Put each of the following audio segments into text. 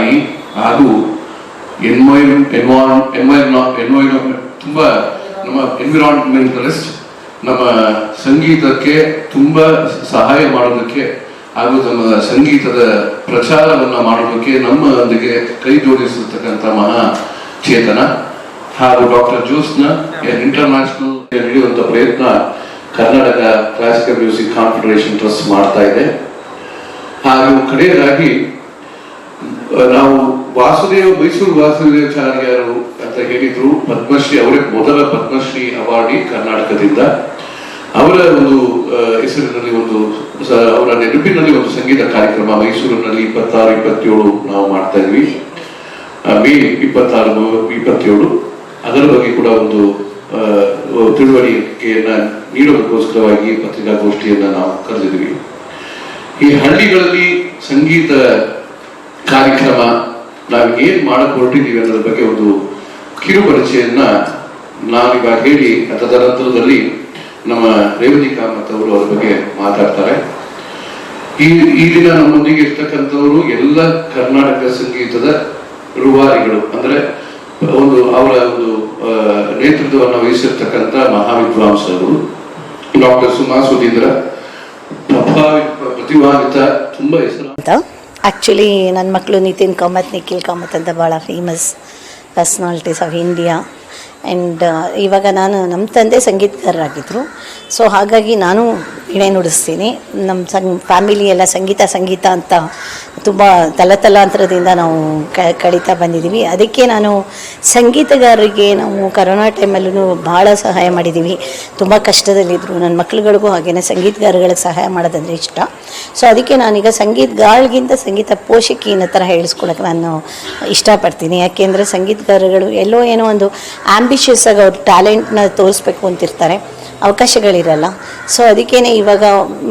ತಾಯಿ ಹಾಗೂ NY ಎನ್ವಾನ್ ಎನ್ವೈರ್ನಾ environment ತುಂಬ ನಮ್ಮ ಎನ್ವಿರಾನ್ಮೆಂಟಲಿಸ್ಟ್ ನಮ್ಮ ಸಂಗೀತಕ್ಕೆ ತುಂಬ ಸಹಾಯ ಮಾಡೋದಕ್ಕೆ ಹಾಗೂ ನಮ್ಮ ಸಂಗೀತದ ಪ್ರಚಾರವನ್ನ ಮಾಡೋದಕ್ಕೆ ನಮ್ಮೊಂದಿಗೆ ಕೈ ಜೋಡಿಸಿರ್ತಕ್ಕಂಥ ಮಹಾ ಚೇತನ ಹಾಗೂ ಡಾಕ್ಟರ್ ಜೋಸ್ನ ಇಂಟರ್ನ್ಯಾಷನಲ್ ನಡೆಯುವಂಥ ಪ್ರಯತ್ನ Karnataka classical music confederation trust ಮಾಡ್ತಾ ಇದೆ. ಹಾಗೂ ಕಡೆಯದಾಗಿ ನಾವು ವಾಸುದೇವ, ಮೈಸೂರು ವಾಸುದೇವಾಚಾರ್ಯರು ಅಂತ ಹೇಳಿದ್ರು. ಪದ್ಮಶ್ರೀ, ಅವರೇ ಮೊದಲ ಪದ್ಮಶ್ರೀ ಅವಾರ್ಡಿ ಕರ್ನಾಟಕದಿಂದ. ಅವರ ಒಂದು ಹೆಸರಿನಲ್ಲಿ ಒಂದು ಅವರ ನೆನಪಿನಲ್ಲಿ ಒಂದು ಸಂಗೀತ ಕಾರ್ಯಕ್ರಮ ಮೈಸೂರಿನಲ್ಲಿ ಇಪ್ಪತ್ತಾರು, ಇಪ್ಪತ್ತೇಳು ನಾವು ಮಾಡ್ತಾ ಇದ್ವಿ. ಮೇ ಇಪ್ಪತ್ತಾರು ಇಪ್ಪತ್ತೇಳು. ಅದರ ಬಗ್ಗೆ ಕೂಡ ಒಂದು ತಿಳುವಳಿಕೆಯನ್ನ ನೀಡೋದಕ್ಕೋಸ್ಕರವಾಗಿ ಪತ್ರಿಕಾಗೋಷ್ಠಿಯನ್ನ ನಾವು ಕರೆದಿದ್ವಿ. ಈ ಹಳ್ಳಿಗಳಲ್ಲಿ ಸಂಗೀತ ಕಾರ್ಯಕ್ರಮ ನಾವು ಏನು ಮಾಡಕ್ ಹೊರಟಿದ್ದೀವಿ ಅನ್ನೋದ್ರ ಬಗ್ಗೆ ಒಂದು ಕಿರು ಪರಿಚಯನ್ನ ನಾವೀಗ ಹೇಳಿ ತದನಂತರದಲ್ಲಿ ನಮ್ಮ ರೇವತಿ ಕಾಮತ್ ಅವರು ಅವರ ಬಗ್ಗೆ ಮಾತಾಡ್ತಾರೆ. ಈ ಈ ದಿನ ನಮ್ಮೊಂದಿಗೆ ಇರ್ತಕ್ಕಂಥವರು ಎಲ್ಲ ಕರ್ನಾಟಕ ಸಂಗೀತದ ರೂವಾರಿಗಳು. ಅಂದ್ರೆ ಒಂದು ಅವರ ಒಂದು ನೇತೃತ್ವವನ್ನು ವಹಿಸಿರ್ತಕ್ಕಂಥ ಮಹಾವಿದ್ವಾಂಸರು ಡಾಕ್ಟರ್ ಸುಮಾ ಸುಧೀಂದ್ರ. ಪ್ರಭಾವಿ ಪ್ರತಿಭಾವಿತ ತುಂಬಾ ಹೆಸರು. ಆ್ಯಕ್ಚುಲಿ ನನ್ನ ಮಕ್ಕಳು ನಿತಿನ್ ಕಾಮತ್, ನಿಖಿಲ್ ಕಾಮತ್ ಅಂತ ಭಾಳ famous personalities of India and ಇವಾಗ ನಾನು ನಮ್ಮ ತಂದೆ ಸಂಗೀತಗಾರರಾಗಿದ್ದರು ಸೊ ಹಾಗಾಗಿ ನಾನು ವೀಣೆ ನುಡಿಸ್ತೀನಿ. ನಮ್ಮ ಸಂಗ್ ಫ್ಯಾಮಿಲಿ ಎಲ್ಲ ಸಂಗೀತ ಸಂಗೀತ ಅಂತ ತುಂಬ ತಲತಲಾಂತರದಿಂದ ನಾವು ಕ, ಕಳೀತಾ ಬಂದಿದ್ದೀವಿ ಅದಕ್ಕೆ ನಾನು ಸಂಗೀತಗಾರರಿಗೆ ನಾವು ಕರೋನಾ ಟೈಮಲ್ಲೂ ಭಾಳ ಸಹಾಯ ಮಾಡಿದ್ದೀವಿ ತುಂಬ ಕಷ್ಟದಲ್ಲಿದ್ದರು ನನ್ನ ಮಕ್ಳುಗಳಿಗೂ ಹಾಗೆಯೇ ಸಂಗೀತಗಾರಗಳಿಗೆ ಸಹಾಯ ಮಾಡೋದಂದರೆ ಇಷ್ಟ. ಸೊ ಅದಕ್ಕೆ ನಾನೀಗ ಸಂಗೀತಗಾರಗಿಂತ ಸಂಗೀತ ಪೋಷಕಿ ಅನ್ನೋ ಥರ ಹೇಳಿಸ್ಕೊಳಕ್ಕೆ ನಾನು ಇಷ್ಟಪಡ್ತೀನಿ. ಯಾಕೆಂದರೆ ಸಂಗೀತಗಾರಗಳು ಎಲ್ಲೋ ಏನೋ ಒಂದು ಆ್ಯಂಬಿಷಿಯಸ್ ಆಗಿ ಅವ್ರ ಟ್ಯಾಲೆಂಟ್ನ ತೋರಿಸ್ಬೇಕು ಅಂತಿರ್ತಾರೆ. ಅವಕಾಶಗಳಿರಲ್ಲ. ಸೊ ಅದಕ್ಕೇನೆ ಇವಾಗ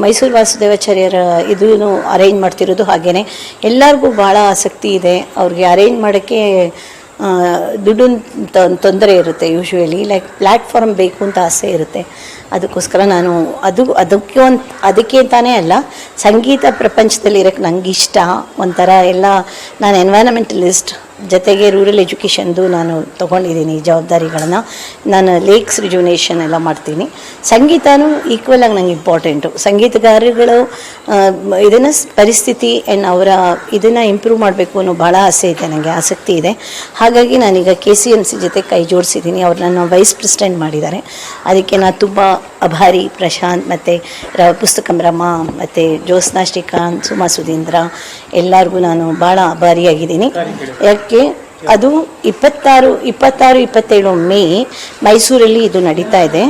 ಮೈಸೂರು ವಾಸುದೇವಾಚಾರ್ಯರ ಇದೂ ಅರೇಂಜ್ ಮಾಡ್ತಿರೋದು ಹಾಗೇ ಎಲ್ಲರಿಗೂ ಭಾಳ ಆಸಕ್ತಿ ಇದೆ. ಅವ್ರಿಗೆ ಅರೇಂಜ್ ಮಾಡೋಕ್ಕೆ ದುಡ್ಡಿನ ತೊಂದರೆ ಇರುತ್ತೆ ಯೂಶ್ವಲಿ ಲೈಕ್ ಪ್ಲ್ಯಾಟ್ಫಾರ್ಮ್ ಬೇಕು ಅಂತ ಆಸೆ ಇರುತ್ತೆ. ಅದಕ್ಕೋಸ್ಕರ ನಾನು ಅದು, ಅದಕ್ಕೆ ಒಂದು, ಅದಕ್ಕೆ ಅಂತಾನೇ ಅಲ್ಲ, ಸಂಗೀತ ಪ್ರಪಂಚದಲ್ಲಿ ಇರೋಕ್ಕೆ ನನಗಿಷ್ಟ ಒಂಥರ ಎಲ್ಲ, ನಾನು ಎನ್ವೈರನ್ಮೆಂಟಲಿಸ್ಟ್ ಜೊತೆಗೆ ರೂರಲ್ ಎಜುಕೇಷನ್ದು ನಾನು ತೊಗೊಂಡಿದ್ದೀನಿ ಜವಾಬ್ದಾರಿಗಳನ್ನು. ನಾನು ಲೇಕ್ಸ್ ರಿಜುನೇಷನ್ ಎಲ್ಲ ಮಾಡ್ತೀನಿ. ಸಂಗೀತನೂ ಈಕ್ವಲ್ ಆಗಿ ನಂಗೆ ಇಂಪಾರ್ಟೆಂಟು ಸಂಗೀತಗಾರರುಗಳು ಇದನ್ನು ಪರಿಸ್ಥಿತಿ ಆ್ಯಂಡ್ ಅವರ ಇದನ್ನು ಇಂಪ್ರೂವ್ ಮಾಡಬೇಕು ಅನ್ನೋ ಭಾಳ ಆಸೆ ಇದೆ ನನಗೆ ಆಸಕ್ತಿ ಇದೆ. ಹಾಗಾಗಿ ನಾನೀಗ ಕೆ ಸಿ ಎಂ ಸಿ ಜೊತೆ ಕೈ ಜೋಡಿಸಿದ್ದೀನಿ. ನನ್ನ ವೈಸ್ ಪ್ರೆಸಿಡೆಂಟ್ ಮಾಡಿದ್ದಾರೆ. ಅದಕ್ಕೆ ನಾನು ತುಂಬ ಅಭಾರಿ ಪ್ರಶಾಂತ್ ಮತ್ತು ರ ಪುಸ್ತಕಂ ರಮಾ ಮತ್ತು ಜ್ಯೋತ್ಸ್ನಾ ಶ್ರೀಕಾಂತ್ ಸುಮಾ ಸುಧೀಂದ್ರ ಎಲ್ಲರಿಗೂ ನಾನು ಭಾಳ ಅಭಾರಿಯಾಗಿದ್ದೀನಿ. ಯಾಕೆ ಅದು ಇಪ್ಪತ್ತಾರು ಇಪ್ಪತ್ತಾರು, ಇಪ್ಪತ್ತೇಳು ಮೇ ಮೈಸೂರಲ್ಲಿ ಇದು ನಡೀತಾ ಇದೆ.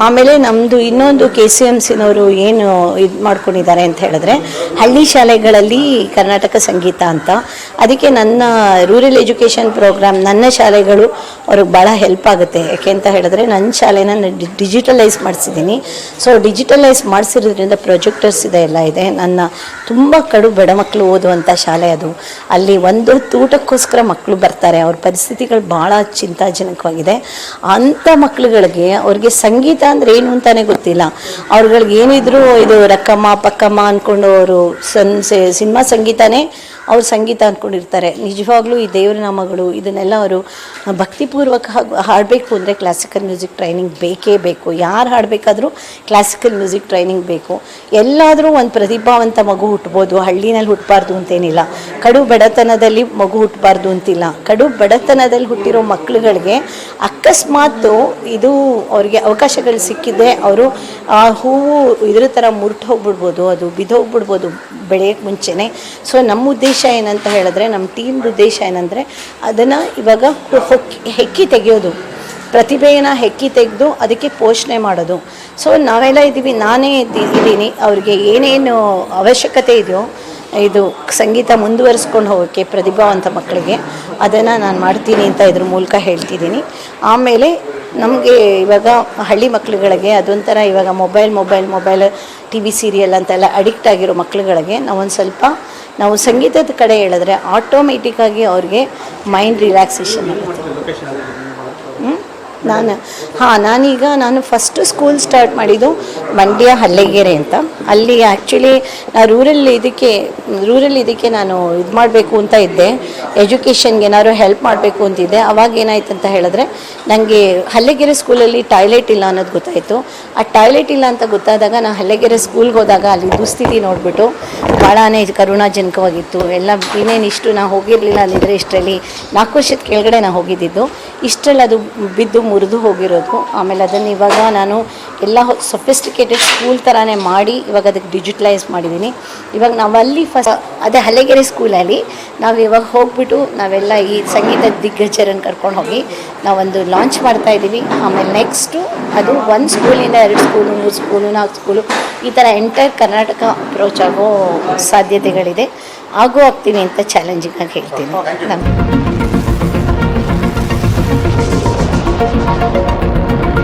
ಆಮೇಲೆ ನಮ್ಮದು ಇನ್ನೊಂದು ಕೆ ಸಿ ಎಂ ಸಿನವರು ಏನು ಇದು ಮಾಡ್ಕೊಂಡಿದ್ದಾರೆ ಅಂತ ಹೇಳಿದ್ರೆ, ಹಳ್ಳಿ ಶಾಲೆಗಳಲ್ಲಿ ಕರ್ನಾಟಕ ಸಂಗೀತ ಅಂತ. ಅದಕ್ಕೆ ನನ್ನ ರೂರಲ್ ಎಜುಕೇಷನ್ ಪ್ರೋಗ್ರಾಮ್, ನನ್ನ ಶಾಲೆಗಳು ಅವ್ರಿಗೆ ಭಾಳ ಹೆಲ್ಪ್ ಆಗುತ್ತೆ. ಯಾಕೆ ಅಂತ ಹೇಳಿದ್ರೆ, ನನ್ನ ಶಾಲೆನ ಡಿಜಿಟಲೈಸ್ ಮಾಡಿಸಿದ್ದೀನಿ. ಸೊ, ಡಿಜಿಟಲೈಸ್ ಮಾಡಿಸಿರೋದ್ರಿಂದ ಪ್ರೊಜೆಕ್ಟರ್ಸ್ ಇದೆ, ಎಲ್ಲ ಇದೆ. ನನ್ನ ತುಂಬ ಕಡು ಬಡ ಮಕ್ಕಳು ಓದುವಂಥ ಶಾಲೆ ಅದು. ಅಲ್ಲಿ ಒಂದು ತೂಟಕ್ಕೋಸ್ಕರ ಮಕ್ಕಳು ಬರ್ತಾರೆ. ಅವ್ರ ಪರಿಸ್ಥಿತಿಗಳು ಭಾಳ ಚಿಂತಾಜನಕವಾಗಿದೆ. ಅಂಥ ಮಕ್ಳುಗಳಿಗೆ ಅವ್ರಿಗೆ ಸಂಗೀತ ಅಂದರೆ ಏನು ಅಂತಾನೆ ಗೊತ್ತಿಲ್ಲ. ಅವ್ರುಗಳಿಗೆ ಏನಿದ್ರು ಇದು ರಕ್ಕಮ್ಮ, ಪಕ್ಕಮ್ಮ ಅಂದ್ಕೊಂಡು ಅವರು ಸನ್ ಸಿನಿಮಾ ಸಂಗೀತನೇ ಅವ್ರು ಸಂಗೀತ ಅಂದ್ಕೊಂಡಿರ್ತಾರೆ ನಿಜವಾಗ್ಲೂ ಈ ದೇವರ ನಾಮಗಳು ಇದನ್ನೆಲ್ಲ ಅವರು ಭಕ್ತಿಪೂರ್ವಕ ಹಾಡಬೇಕು ಅಂದರೆ ಕ್ಲಾಸಿಕಲ್ ಮ್ಯೂಸಿಕ್ ಟ್ರೈನಿಂಗ್ ಬೇಕೇ ಬೇಕು. ಯಾರು ಹಾಡಬೇಕಾದ್ರೂ ಕ್ಲಾಸಿಕಲ್ ಮ್ಯೂಸಿಕ್ ಟ್ರೈನಿಂಗ್ ಬೇಕು. ಎಲ್ಲಾದರೂ ಒಂದು ಪ್ರತಿಭಾವಂತ ಮಗು ಹುಟ್ಬೋದು. ಹಳ್ಳಿನಲ್ಲಿ ಹುಟ್ಟಬಾರ್ದು ಅಂತೇನಿಲ್ಲ. ಕಡು ಬಡತನದಲ್ಲಿ ಮಗು ಹುಟ್ಟಬಾರ್ದು ಅಂತಿಲ್ಲ. ಕಡು ಬಡತನದಲ್ಲಿ ಹುಟ್ಟಿರೋ ಮಕ್ಕಳುಗಳಿಗೆ ಅಕಸ್ಮಾತ್ ಇದು ಅವರಿಗೆ ಅವಕಾಶಗಳು ಸಿಕ್ಕಿದೆ ಅವರು ಆ ಹೂವು ಇದ್ರ ಥರ ಮುರ್ಟು ಹೋಗ್ಬಿಡ್ಬೋದು, ಅದು ಬಿದ್ದೋಗ್ಬಿಡ್ಬೋದು ಬೆಳೆಯೋಕ್ಕೆ ಮುಂಚೆನೇ. ಸೊ ನಮ್ಮ ಉದ್ದೇಶ ಏನಂತ ಹೇಳಿದ್ರೆ, ನಮ್ಮ ಟೀಮ್ದು ಉದ್ದೇಶ ಏನಂದರೆ, ಅದನ್ನು ಇವಾಗ ಹೊಕ್ಕಿ ತೆಗೆಯೋದು. ಪ್ರತಿಭೆಯನ್ನು ಹೆಕ್ಕಿ ತೆಗೆದು ಅದಕ್ಕೆ ಪೋಷಣೆ ಮಾಡೋದು. ಸೊ ನಾವೆಲ್ಲ ಇದ್ದೀವಿ, ನಾನೇ ಇದ್ದಿ- ಇದ್ದೀನಿ. ಅವ್ರಿಗೆ ಏನೇನು ಅವಶ್ಯಕತೆ ಇದೆಯೋ, ಇದು ಸಂಗೀತ ಮುಂದುವರಿಸ್ಕೊಂಡು ಹೋಗೋಕ್ಕೆ ಪ್ರತಿಭಾವಂತ ಮಕ್ಕಳಿಗೆ, ಅದನ್ನು ನಾನು ಮಾಡ್ತೀನಿ ಅಂತ ಇದ್ರ ಮೂಲಕ ಹೇಳ್ತಿದ್ದೀನಿ. ಆಮೇಲೆ ನಮಗೆ ಇವಾಗ ಹಳ್ಳಿ ಮಕ್ಕಳುಗಳಿಗೆ ಅದೊಂಥರ ಇವಾಗ mobile mobile mobile T V serial ಅಂತೆಲ್ಲ ಅಡಿಕ್ಟ್ ಆಗಿರೋ ಮಕ್ಳುಗಳಿಗೆ ನಾವೊಂದು ಸ್ವಲ್ಪ ನಾವು ಸಂಗೀತದ ಕಡೆ ಹೇಳಿದ್ರೆ ಆಟೋಮೆಟಿಕ್ಕಾಗಿ ಅವ್ರಿಗೆ ಮೈಂಡ್ ರಿಲ್ಯಾಕ್ಸೇಷನ್ ಆಗುತ್ತೆ? ನಾನು, ಹಾಂ, ನಾನೀಗ ನಾನು ಫಸ್ಟ್ ಸ್ಕೂಲ್ ಸ್ಟಾರ್ಟ್ ಮಾಡಿದ್ದು ಮಂಡ್ಯ ಹಲ್ಲೆಗೆರೆ ಅಂತ. ಅಲ್ಲಿ ಆ್ಯಕ್ಚುಲಿ ನಾನು ರೂರಲ್ ಇದಕ್ಕೆ ರೂರಲ್ ಇದಕ್ಕೆ ನಾನು ಇದು ಮಾಡಬೇಕು ಅಂತ ಇದ್ದೆ. ಎಜುಕೇಷನ್ಗೆ ಏನಾದ್ರು ಹೆಲ್ಪ್ ಮಾಡಬೇಕು ಅಂತಿದ್ದೆ ಅವಾಗ ಏನಾಯ್ತು ಅಂತ ಹೇಳಿದ್ರೆ ನನಗೆ ಹಲ್ಲೆಗೆರೆ ಸ್ಕೂಲಲ್ಲಿ ಟಾಯ್ಲೆಟ್ ಇಲ್ಲ ಅನ್ನೋದು ಗೊತ್ತಾಯಿತು. ಆ ಟಾಯ್ಲೆಟ್ ಇಲ್ಲ ಅಂತ ಗೊತ್ತಾದಾಗ ನಾನು ಹಲ್ಲೆಗೆರೆ ಸ್ಕೂಲ್ಗೆ ಹೋದಾಗ ಅಲ್ಲಿ ದುಸ್ಥಿತಿ ನೋಡಿಬಿಟ್ಟು ಭಾಳನೇ ಕರುಣಾಜನಕವಾಗಿತ್ತು. ಎಲ್ಲ ಇನ್ನೇನು ಇಷ್ಟು ನಾನು ಹೋಗಿರಲಿಲ್ಲ ಅಂದಿದ್ರೆ ಇಷ್ಟರಲ್ಲಿ ನಾಲ್ಕು ವರ್ಷದ ಕೆಳಗಡೆ ನಾನು ಹೋಗಿದ್ದಿದ್ದು. ಇಷ್ಟರಲ್ಲಿ ಅದು ಬಿದ್ದು ಮುರಿದು ಹೋಗಿರೋದು. ಆಮೇಲೆ ಅದನ್ನು ಇವಾಗ ನಾನು ಎಲ್ಲ ಸೊಫಿಸ್ಟಿಕೇಟೆಡ್ ಸ್ಕೂಲ್ ಥರನೇ ಮಾಡಿ ಇವಾಗ ಅದಕ್ಕೆ ಡಿಜಿಟಲೈಸ್ ಮಾಡಿದ್ದೀನಿ ಇವಾಗ ನಾವಲ್ಲಿ ಫಸ್ಟ್ ಅದೇ ಹಲಗೆರೆ ಸ್ಕೂಲಲ್ಲಿ ನಾವು ಇವಾಗ ಹೋಗ್ಬಿಟ್ಟು ನಾವೆಲ್ಲ ಈ ಸಂಗೀತ ದಿಗ್ಗಜರನ್ನು ಕರ್ಕೊಂಡು ಹೋಗಿ ನಾವೊಂದು ಲಾಂಚ್ ಮಾಡ್ತಾ ಇದ್ದೀವಿ. ಆಮೇಲೆ ನೆಕ್ಸ್ಟು ಅದು ಒಂದು ಸ್ಕೂಲಿಂದ ಎರಡು ಸ್ಕೂಲು ಮೂರು ಸ್ಕೂಲು ನಾಲ್ಕು ಸ್ಕೂಲು ಈ ಥರ ಎಂಟೈರ್ ಕರ್ನಾಟಕ ಅಪ್ರೋಚ್ ಆಗೋ ಸಾಧ್ಯತೆಗಳಿದೆ. ಆಗೋ ಆಗ್ತೀನಿ ಅಂತ ಚಾಲೆಂಜಿಂಗ್ ಆಗಿ ಹೇಳ್ತೀನಿ ನಮ್ಗೆ